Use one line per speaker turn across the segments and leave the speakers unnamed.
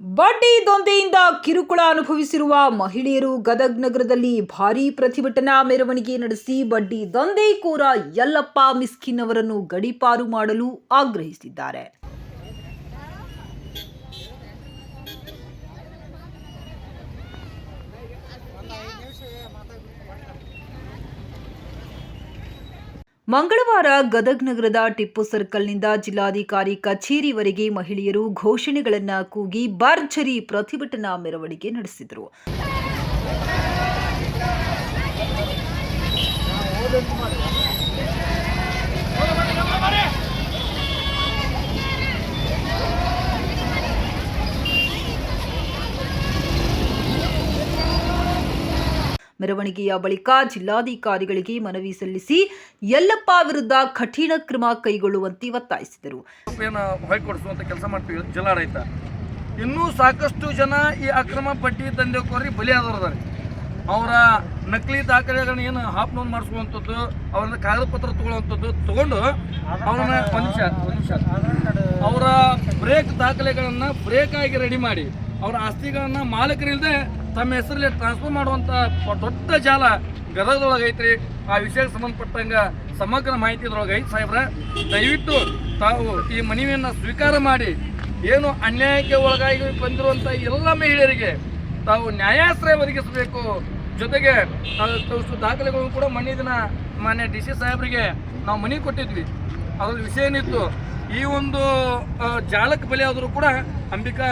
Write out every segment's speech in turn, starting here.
ಬಡ್ಡಿ ದೊಂದೆಯಿಂದ ಕಿರುಕುಳ ಅನುಭವಿಸಿರುವ ಮಹಿಳೆಯರು ಗದಗ್ ನಗರದಲ್ಲಿ ಭಾರೀ ಪ್ರತಿಭಟನಾ ಮೆರವಣಿಗೆ ನಡೆಸಿ ಬಡ್ಡಿ ದಂಧೆಕೋರ ಯಲ್ಲಪ್ಪ ಮಿಸ್ಕಿನ್ ಅವರನ್ನು ಗಡೀಪಾರು ಮಾಡಲು ಆಗ್ರಹಿಸಿದ್ದಾರೆ. ಮಂಗಳವಾರ ಗದಗ್ ನಗರದ ಟಿಪ್ಪು ಸರ್ಕಲ್ನಿಂದ ಜಿಲ್ಲಾಧಿಕಾರಿ ಕಚೇರಿವರೆಗೆ ಮಹಿಳೆಯರು ಘೋಷಣೆಗಳನ್ನು ಕೂಗಿ ಭರ್ಜರಿ ಪ್ರತಿಭಟನಾ ಮೆರವಣಿಗೆ ನಡೆಸಿದರು. ಮೆರವಣಿಗೆಯ ಬಳಿಕ ಜಿಲ್ಲಾಧಿಕಾರಿಗಳಿಗೆ ಮನವಿ ಸಲ್ಲಿಸಿ ಯಲ್ಲಪ್ಪ ವಿರುದ್ಧ ಕಠಿಣ ಕ್ರಮ ಕೈಗೊಳ್ಳುವಂತೆ ಒತ್ತಾಯಿಸಿದರು.
ಕೆಲಸ ಮಾಡ್ತೀವಿ ಜಿಲ್ಲಾಡಳಿತ. ಇನ್ನೂ ಸಾಕಷ್ಟು ಜನ ಈ ಅಕ್ರಮ ಪಟ್ಟಿ ದಂಧೆಕೋರಿ ಬಲಿಯಾದವ್ರದಾರೆ ಅವರ ನಕಲಿ ದಾಖಲೆಗಳನ್ನ ಏನು ಹಾಪ್ ಲೋನ್ ಮಾಡಿಸುವಂಥದ್ದು ಅವರನ್ನ ಕಾಗದ ಪತ್ರ ತಗೊಳ್ಳುವಂಥದ್ದು ತಗೊಂಡು ಒಂದು ನಿಮಿಷ ಅವರ ಬ್ರೇಕ್ ದಾಖಲೆಗಳನ್ನು ಬ್ರೇಕ್ ಆಗಿ ರೆಡಿ ಮಾಡಿ, ಅವರ ಆಸ್ತಿಗಳನ್ನು ಮಾಲಕರಿಲ್ಲದೆ ತಮ್ಮ ಹೆಸರಲ್ಲಿ ಟ್ರಾನ್ಸ್ಫರ್ ಮಾಡುವಂಥ ದೊಡ್ಡ ಜಾಲ ಗದಗದೊಳಗೆ ಐತ್ರಿ. ಆ ವಿಷಯಕ್ಕೆ ಸಂಬಂಧಪಟ್ಟಂಗೆ ಸಮಗ್ರ ಮಾಹಿತಿ ಇದ್ರೊಳಗೆ ಐತಿ ಸಾಹೇಬ್ರ. ದಯವಿಟ್ಟು ತಾವು ಈ ಮನವಿಯನ್ನು ಸ್ವೀಕಾರ ಮಾಡಿ, ಏನು ಅನ್ಯಾಯಕ್ಕೆ ಒಳಗಾಗಿ ಬಂದಿರುವಂಥ ಎಲ್ಲ ಮಹಿಳೆಯರಿಗೆ ತಾವು ನ್ಯಾಯಾಶ್ರಯ ಒದಗಿಸಬೇಕು. ಜೊತೆಗೆ ದಾಖಲೆಗಳು ಕೂಡ ಮನೆ ದಿನ ಮಾನ್ಯ ಡಿ ಸಿ ಸಾಹೇಬರಿಗೆ ನಾವು ಮನೆ ಕೊಟ್ಟಿದ್ವಿ. ಅದ್ರಲ್ಲಿ ವಿಷಯ ಏನಿತ್ತು ಈ ಒಂದು ಜಾಲಕ್ಕೆ ಬಲಿಯಾದರೂ ಕೂಡ ಅಂಬಿಕಾ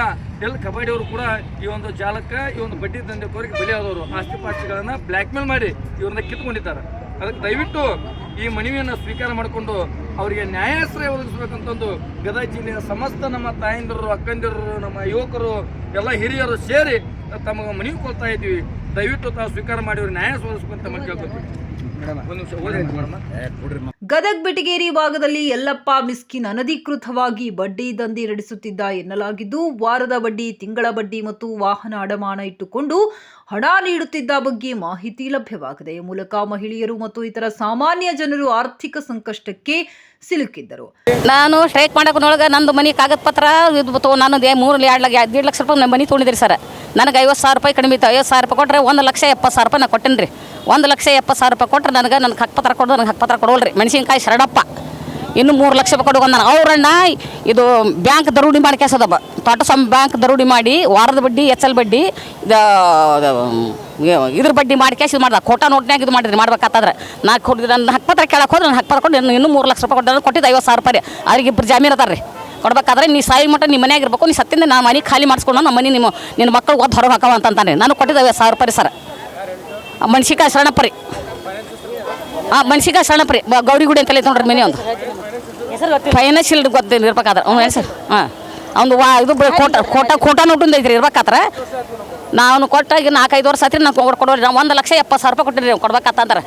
ಎಲ್ ಕಬಡ್ಡಿ ಅವರು ಕೂಡ ಈ ಒಂದು ಜಾಲಕ್ಕೆ ಈ ಒಂದು ಬಡ್ಡಿ ದಂಧೆಕೋರಿಗೆ ಬಲಿಯಾದವರು ಆಸ್ತಿ ಪಾಸ್ತಿಗಳನ್ನು ಬ್ಲ್ಯಾಕ್ ಮೇಲ್ ಮಾಡಿ ಇವ್ರನ್ನ ಕಿತ್ಕೊಂಡಿದ್ದಾರೆ. ಅದಕ್ಕೆ ದಯವಿಟ್ಟು ಈ ಮನವಿಯನ್ನು ಸ್ವೀಕಾರ ಮಾಡಿಕೊಂಡು ಅವರಿಗೆ ನ್ಯಾಯಾಶ್ರಯ ಒದಗಿಸ್ಬೇಕಂತಂದು ಗದಗ ಜಿಲ್ಲೆಯ ಸಮಸ್ತ ನಮ್ಮ ತಾಯಂದಿರು ಅಕ್ಕಂದಿರು ನಮ್ಮ ಯುವಕರು ಎಲ್ಲ ಹಿರಿಯರು ಸೇರಿ ತಮಗೆ ಮನವಿ ಕೊಡ್ತಾ ಇದ್ದೀವಿ. ದಯವಿಟ್ಟು ತಾವು ಸ್ವೀಕಾರ ಮಾಡಿ ಅವ್ರಿಗೆ ನ್ಯಾಯ ಕೇಳ್ಕೊತೀವಿ. ಒಂದು ನಿಮಿಷ ಓದಿ ಮೇಡಮ್.
ಗದಗ್ ಬೆಟಗೇರಿ ಭಾಗದಲ್ಲಿ ಯಲ್ಲಪ್ಪ ಮಿಸ್ಕಿನ್ ಅನಧಿಕೃತವಾಗಿ ಬಡ್ಡಿ ದಂಧೆ ನಡೆಸುತ್ತಿದ್ದ ಎನ್ನಲಾಗಿದ್ದು, ವಾರದ ಬಡ್ಡಿ, ತಿಂಗಳ ಬಡ್ಡಿ ಮತ್ತು ವಾಹನ ಅಡಮಾನ ಇಟ್ಟುಕೊಂಡು ಹಣ ನೀಡುತ್ತಿದ್ದ ಬಗ್ಗೆ ಮಾಹಿತಿ ಲಭ್ಯವಾಗಿದೆ ಮೂಲಕ ಮಹಿಳೆಯರು ಮತ್ತು ಇತರ ಸಾಮಾನ್ಯ ಜನರು ಆರ್ಥಿಕ ಸಂಕಷ್ಟಕ್ಕೆ ಸಿಲುಕಿದ್ದರು.
ನಾನು ಸ್ಟ್ರೈಕ್ ಮಾಡಕ್ಕನೊಳಗೆ ನಂದು ಮನೆ ಕಾಗದ ಪತ್ರ ನಾನು ಮೂರು ಎರಡು ಎರಡು ಲಕ್ಷ ರೂಪಾಯಿ ಮನೆ ತೊಗೊಂಡಿದ್ರಿ ಸರ್. ನನಗೆ ಐವತ್ತು ಸಾವಿರ ರೂಪಾಯಿ ಕಡಿಮೆ ಇತ್ತು. ಐವತ್ತು ಸಾವಿರ ರೂಪಾಯಿ ಕೊಟ್ಟರೆ ಒಂದು ಲಕ್ಷ ಎಪ್ಪತ್ತು ಸಾವಿರ ರೂಪಾಯಿ ನಾನು ಕೊಟ್ಟೇನಿ ಒಂದು ಲಕ್ಷ ಎಪ್ಪತ್ತು ಸಾವಿರ ರೂಪಾಯಿ ಕೊಟ್ಟರೆ ನನಗೆ ನನಗೆ ಹಕ್ಕು ಪತ್ರ ಕೊಡೋದು ನನಗೆ ಹಕ್ಕು ಪತ್ರ ಕೊಡೋಲ್ರಿ. ಮೆಣಸಿನ್ಕಾಯಿ ಶರಡಪ್ಪ ಇನ್ನು ಮೂರು ಲಕ್ಷ ರೂಪಾಯಿ ಕೊಡು ನಾನು ಇದು ಬ್ಯಾಂಕ್ ದರೋಡಿ ಮಾಡಿ ಕೆಸದಬ್ಬ ತೋಟಸ್ವಾಮಿ ಬ್ಯಾಂಕ್ ದರೋಡಿ ಮಾಡಿ, ವಾರದ ಬಡ್ಡಿ ಎಚ್ ಎಲ್ ಬಡ್ಡಿ ಇದು ಇದ್ರ ಬಡ್ಡಿ ಮಾಡಿ ಕ್ಯಾಶ್ ಇದು ಮಾಡ್ದೆ. ಕೋಟಾ ನೋಟ್ನ್ಯಾಗ ಇದು ಮಾಡಿದ್ರಿ, ಮಾಡ್ಬೇಕಾತಂದ್ರೆ. ನಾ ಕೊಡಿದ್ರೆ ನನ್ನ ಹಕ್ಕು ಪತ್ರ ಕೇಳಕ್ಕೆ ಹೋದ್ರೆ ನನ್ನ ಹಕ್ಕು ಪತ್ರ ಕೊಟ್ಟು ಇನ್ನು ಮೂರು ಲಕ್ಷ ರೂಪಾಯಿ ಕೊಟ್ಟು ಕೊಟ್ಟಿದ್ದು, ಐವತ್ತು ಸಾವಿರ ರೂಪಾಯಿ. ಅವ್ರಿಗೆ ಇಬ್ಬರು ಜಾಮೀನು ಅದಾರ ರೀ. ಕೊಡ್ಬೇಕಾದ್ರೆ ನೀ ಸಾಯಿ ಮಟ್ಟ ನಿಮ್ಮ ಮನ್ಯಾಗ ಇರ್ಬೇಕು, ನೀ ಸತ್ತಿಂದ ನಾ ಮನೆ ಖಾಲಿ ಮಾಡಿಸ್ಕೊಂಡು, ನಮ್ಮ ಮನೆ ನಿಮ್ಮ, ನಿನ್ನ ಮಕ್ಕಳು ಓದ್ ಹೊರಗೆ ಹಾಕವ ಅಂತಾನೆ ನಾನು ಕೊಟ್ಟಿದ್ದು ಐವತ್ತು ಸಾವಿರ ರೂಪಾಯಿ ಸರ್. ಮನ್ಸಿಕಾಯಿ ಶರಣಪ್ಪ ರೀ ಹಾಂ ಮನ್ಸಿಕಾಯಿ ಶರಣಪ್ಪ ರೀ ಗೌರಿಗುಡಿ ಅಂತಲೇ ತೊಗೊಂಡ್ರಿ ಮನೆ ಒಂದು. ಫೈನಾನ್ಷಿಯಲ್ ಗೊತ್ತೇನು ಇರ್ಬೇಕಾದ್ರೆ. ಅವ್ನು ಹೆಸರು. ಹಾಂ. ಅವ್ನು ವಾ, ಇದು ಕೋಟ ಕೋಟ ಕೋಟ ನೋಟಿಂದ ಐತ್ರಿ ಇರ್ಬೇಕಾದ್ರೆ. ನಾನು ಕೊಟ್ಟಾಗಿ ನಾಲ್ಕೈದು ವರ್ಷ ಆತ್ರಿ ನಾನು ಕೊಡ್ ಕೊಡೋರಿ. ನಾವು ಒಂದು ಲಕ್ಷ ಎಪ್ಪತ್ತು ಸಾವಿರ ರೂಪಾಯಿ ಕೊಟ್ಟಿರಿ ಕೊಡ್ಬೇಕಾತಂದ್ರೆ.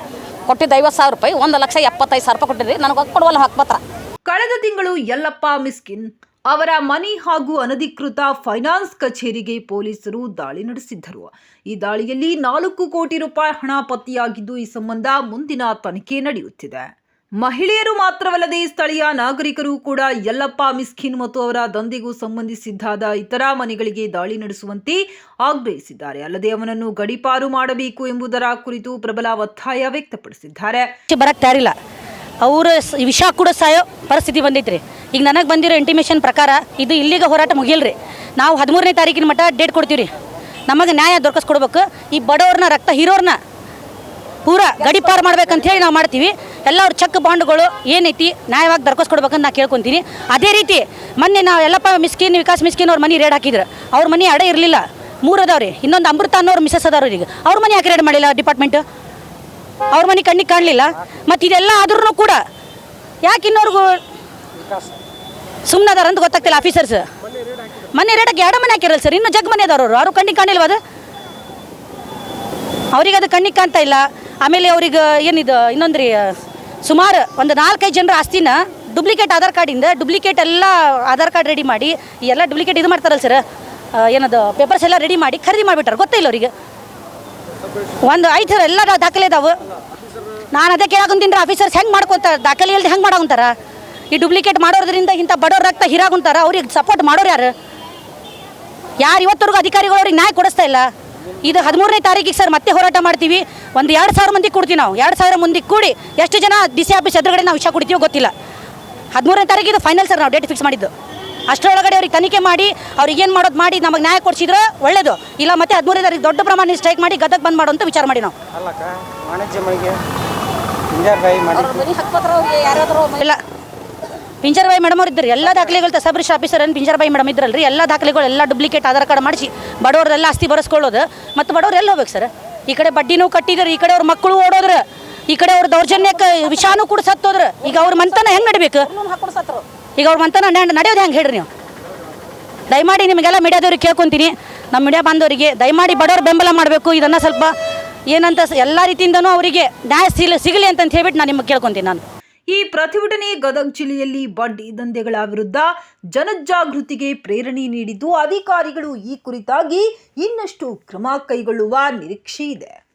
ಕೊಟ್ಟಿದ್ದು ಐವತ್ತು ಸಾವಿರ ರೂಪಾಯಿ, ಒಂದು ಲಕ್ಷ ಎಪ್ಪತ್ತೈದು ಸಾವಿರ ರೂಪಾಯಿ ಕೊಟ್ಟಿರಿ ನನಗೆ ಕೊಡುವಲ್ಲ ಹಕ್ಕು ಪತ್ರ.
ಕಳೆದ ತಿಂಗಳು ಯಲ್ಲಪ್ಪ ಮಿಸ್ಕಿನ್. ಅವರ ಮನಿ ಹಾಗೂ ಅನಧಿಕೃತ ಫೈನಾನ್ಸ್ ಕಚೇರಿಗೆ ಪೊಲೀಸರು ದಾಳಿ ನಡೆಸಿದ್ದರು. ಈ ದಾಳಿಯಲ್ಲಿ ನಾಲ್ಕು ಕೋಟಿ ರೂಪಾಯಿ ಹಣ ಪತ್ತೆಯಾಗಿದ್ದು, ಈ ಸಂಬಂಧ ಮುಂದಿನ ತನಿಖೆ ನಡೆಯುತ್ತಿದೆ. ಮಹಿಳೆಯರು ಮಾತ್ರವಲ್ಲದೆ ಸ್ಥಳೀಯ ನಾಗರಿಕರು ಕೂಡ ಯಲ್ಲಪ್ಪ, ಮಿಸ್ಕಿನ್ ಮತ್ತು ಅವರ ದಂಧೆಗೂ ಸಂಬಂಧಿಸಿದ್ದಾದ ಇತರ ಮನೆಗಳಿಗೆ ದಾಳಿ ನಡೆಸುವಂತೆ ಆಗ್ರಹಿಸಿದ್ದಾರೆ. ಅಲ್ಲದೆ ಅವನನ್ನು ಗಡಿಪಾರು ಮಾಡಬೇಕು ಎಂಬುದರ ಕುರಿತು ಪ್ರಬಲ ಒತ್ತಾಯ ವ್ಯಕ್ತಪಡಿಸಿದ್ದಾರೆ.
ಬರಕ್ ತಯಾರಿಲ್ಲ. ಅವರ ವಿಷ ಕೂಡ ಸಾಯೋ ಪರಿಸ್ಥಿತಿ ಬಂದೈತ್ರಿ. ಈಗ ನನಗೆ ಬಂದಿರೋ ಇಂಟಿಮೇಷನ್ ಪ್ರಕಾರ ಇದು ಇಲ್ಲಿಗೆ ಹೋರಾಟ ಮುಗಿಯಲ್ರಿ. ನಾವು ಹದಿಮೂರನೇ ತಾರೀಕಿನ ಮಟ್ಟ ಡೇಟ್ ಕೊಡ್ತೀವಿ ರೀ ನಮಗೆ ನ್ಯಾಯ ದೊರಕಿಸ್ಕೊಡ್ಬೇಕು. ಈ ಬಡವ್ರನ್ನ, ರಕ್ತ ಹೀರೋರನ್ನ ಪೂರ ಗಡಿಪಾರು ಮಾಡ್ಬೇಕಂತ ಹೇಳಿ ನಾವು ಮಾಡ್ತೀವಿ. ಎಲ್ಲ ಅವ್ರ ಚೆಕ್ ಬಾಂಡ್ಗಳು ಏನೈತಿ ನ್ಯಾಯವಾಗಿ ದೊರಕಿಸ್ಕೊಡ್ಬೇಕಂತ ನಾ ಕೇಳ್ಕೊತೀನಿ ಅದೇ ರೀತಿ ಮೊನ್ನೆ ನಾವು ಎಲ್ಲಪ್ಪ ಮಿಸ್ಕಿನ್, ವಿಕಾಸ್ ಮಿಸ್ಕಿನ್ ಅವ್ರ ಮನೆ ರೇಡ್ ಹಾಕಿದ್ರು. ಅವ್ರ ಮನೆ ಅಡ ಇರಲಿಲ್ಲ. ಮೂರು ಅದಾವ್ರಿ. ಇನ್ನೊಂದು ಅಮೃತ ಅನ್ನೋರು ಮಿಸಸ್ ಅದಾರ ಈಗ. ಅವ್ರ ಮನೆ ಯಾಕೆ ರೇಡ್ ಮಾಡಿಲ್ಲ ಡಿಪಾರ್ಟ್ಮೆಂಟ್ ಅವ್ರ ಮನೆ ಕಣ್ಣಿಗೆ ಕಾಣಲಿಲ್ಲ. ಮತ್ತು ಇದೆಲ್ಲ ಆದ್ರೂ ಕೂಡ ಯಾಕೆ ಇನ್ನೋರ್ಗು ಸುಮ್ಮನೆ ಅಂತ ಗೊತ್ತಾಗ್ತಿಲ್ಲ ಆಫೀಸರ್ಸ್ ಮನೆ ರೇಡಕ್ಕೆ ಎರಡು ಮನೆ ಹಾಕಿರಲ್ಲ ಸರ್ ಇನ್ನು ಜಗ್ ಮನೆ ಅದಾರ ಅವರು. ಕಣ್ಣಿಗೆ ಕಾಣಿಲ್ವ ಅದು? ಅವ್ರಿಗೆ ಅದು ಕಣ್ಣಿಗೆ ಕಾಣ್ತಾ ಇಲ್ಲ. ಆಮೇಲೆ ಅವ್ರಿಗೆ ಏನಿದು ಇನ್ನೊಂದು ರೀ ಸುಮಾರು ಒಂದು ನಾಲ್ಕೈದು ಜನರ ಆಸ್ತಿನ ಡುಪ್ಲಿಕೇಟ್ ಆಧಾರ್ ಕಾರ್ಡಿಂದ ಡುಪ್ಲಿಕೇಟ್ ಎಲ್ಲ ಆಧಾರ್ ಕಾರ್ಡ್ ರೆಡಿ ಮಾಡಿ ಎಲ್ಲ ಡುಪ್ಲಿಕೇಟ್ ಇದು ಮಾಡ್ತಾರಲ್ಲ ಸರ್ ಏನದು ಪೇಪರ್ಸ್ ಎಲ್ಲ ರೆಡಿ ಮಾಡಿ ಖರೀದಿ ಮಾಡಿಬಿಟ್ಟಾರೆ. ಗೊತ್ತಿಲ್ಲ ಅವರಿಗೆ. ಒಂದು ಐದು ಸರ್ ಎಲ್ಲ ದಾಖಲೆ ಇದಾವೆ. ನಾನು ಅದೇ ಕೇಳಾಕೊಂತೀನಿ ಆಫೀಸರ್ಸ್ ಹೆಂಗೆ ಮಾಡ್ಕೊತಾರೆ ದಾಖಲೆ ಇಲ್ಲದೆ ಹೆಂಗೆ ಮಾಡಾಕೊಂತಾರ ಈ ಡುಪ್ಲಿಕೇಟ್ ಮಾಡೋದ್ರಿಂದ ಇಂಥ ಬಡವ್ರ ರಕ್ತ ಹೀರಾಗುಂತಾರ? ಅವ್ರಿಗೆ ಸಪೋರ್ಟ್ ಮಾಡೋರು ಯಾರು? ಯಾರು ಇವತ್ತವರೆಗೂ ಅಧಿಕಾರಿಗಳು ಅವ್ರಿಗೆ ನ್ಯಾಯ ಕೊಡಿಸ್ತಾ ಇಲ್ಲ? ಇದು ಹದಿಮೂರನೇ ತಾರೀಕಿಗೆ ಸರ್ ಮತ್ತೆ ಹೋರಾಟ ಮಾಡ್ತೀವಿ. ಒಂದು ಎರಡು ಸಾವಿರ ಮಂದಿ ಕೊಡ್ತೀವಿ ನಾವು. ಎರಡು ಸಾವಿರ ಮಂದಿ ಕೂಡಿ ಎಷ್ಟು ಜನ ಡಿ ಸಿ ಆಫೀಸ್ ಎದುರುಗಡೆ ನಾವು ವಿಷಯ ಕೊಡ್ತೀವೋ ಗೊತ್ತಿಲ್ಲ. ಹದಿಮೂರನೇ ತಾರೀಕು ಇದು ಫೈನಲ್ ಸರ್ ನಾವು ಡೇಟ್ ಫಿಕ್ಸ್ ಮಾಡಿದ್ದು. ಅಷ್ಟರೊಳಗಡೆ ಅವ್ರಿಗೆ ತನಿಖೆ ಮಾಡಿ ಅವ್ರಿಗೆ ಏನು ಮಾಡೋದು ಮಾಡಿ ನಮಗೆ ನ್ಯಾಯ ಕೊಡಿಸಿದ್ರೆ ಒಳ್ಳೇದು. ಇಲ್ಲ ಮತ್ತೆ ಹದಿಮೂರನೇ ತಾರೀಕು ದೊಡ್ಡ ಪ್ರಮಾಣ ಸ್ಟ್ರೈಕ್ ಮಾಡಿ ಗದಗ ಬಂದ್ ಮಾಡುವಂತ ವಿಚಾರ ಮಾಡಿ ನಾವು.
ಮಾಡಿ
ಇಲ್ಲ ಪಿಂಜರ್ಬಾಯಿ ಮೇಡಮ್ ಅವ್ರು ಇದ್ದರು ಎಲ್ಲ ದಾಖಲೆಗಳು ಸಬ್ ರಿಜಿಸ್ಟರ್ ಆಫೀಸರ್ ಏನು ಪಿಂಚರ್ಬಾಯಿ ಮೇಡಮ್ ಇದ್ರಲ್ರಿ. ಎಲ್ಲ ದಾಖಲೆಗಳು ಎಲ್ಲ ಡುಪ್ಲಿಕೇಟ್ ಆಧಾರ್ ಕಾರ್ಡ್ ಮಾಡಿಸಿ ಬಡವರೆಲ್ಲ ಆಸ್ತಿ ಬರೆಸ್ಕೊಳ್ಳೋದು. ಮತ್ತು ಬಡವ್ರು ಎಲ್ಲಿ ಹೋಗ್ಬೇಕು ಸರ್? ಈ ಕಡೆ ಬಡ್ಡಿನೂ ಕಟ್ಟಿದ್ರು, ಈ ಕಡೆ ಅವ್ರ ಮಕ್ಕಳು ಓಡೋದ್ರ, ಈ ಕಡೆ ಅವ್ರ ದೌರ್ಜನ್ಯಕ್ಕೆ ವಿಷಾನು ಕೂಡ ಸತ್ತೋದ್ರ. ಈಗ ಅವ್ರ ಮಂತನ ಹೆಂಗೆ ನಡಿಬೇಕು? ಈಗ ಅವ್ರ ಮಂತನ ನಡೆಯೋದು ಹೆಂಗೆ ಹೇಳ್ರಿ ನೀವು? ದಯಮಾಡಿ ನಿಮಗೆಲ್ಲ ಮೀಡಿಯಾದವ್ರಿಗೆ ಕೇಳ್ಕೊತೀನಿ. ನಮ್ಮ ಮೀಡಿಯಾ ಬಾಂಧವರಿಗೆ ದಯಮಾಡಿ ಬಡವ್ರ ಬೆಂಬಲ ಮಾಡಬೇಕು. ಇದನ್ನು ಸ್ವಲ್ಪ ಏನಂತ ಎಲ್ಲ ರೀತಿಯಿಂದನೂ ಅವರಿಗೆ ನ್ಯಾಯ ಸಿಗಲಿ ಅಂತಂತ ಅಂತ ಹೇಳ್ಬಿಟ್ಟು ನಾನು ನಿಮಗೆ ಕೇಳ್ಕೊತೀನಿ ನಾನು.
ಈ ಪ್ರತಿಭಟನೆ ಗದಗ ಜಿಲ್ಲೆಯಲ್ಲಿ ಬಡ್ಡಿ ದಂಧೆಗಳ ವಿರುದ್ಧ ಜನಜಾಗೃತಿಗೆ ಪ್ರೇರಣೆ ನೀಡಿದ್ದು ಅಧಿಕಾರಿಗಳು ಈ ಕುರಿತಾಗಿ ಇನ್ನಷ್ಟು ಕ್ರಮ ಕೈಗೊಳ್ಳುವ ನಿರೀಕ್ಷೆ ಇದೆ.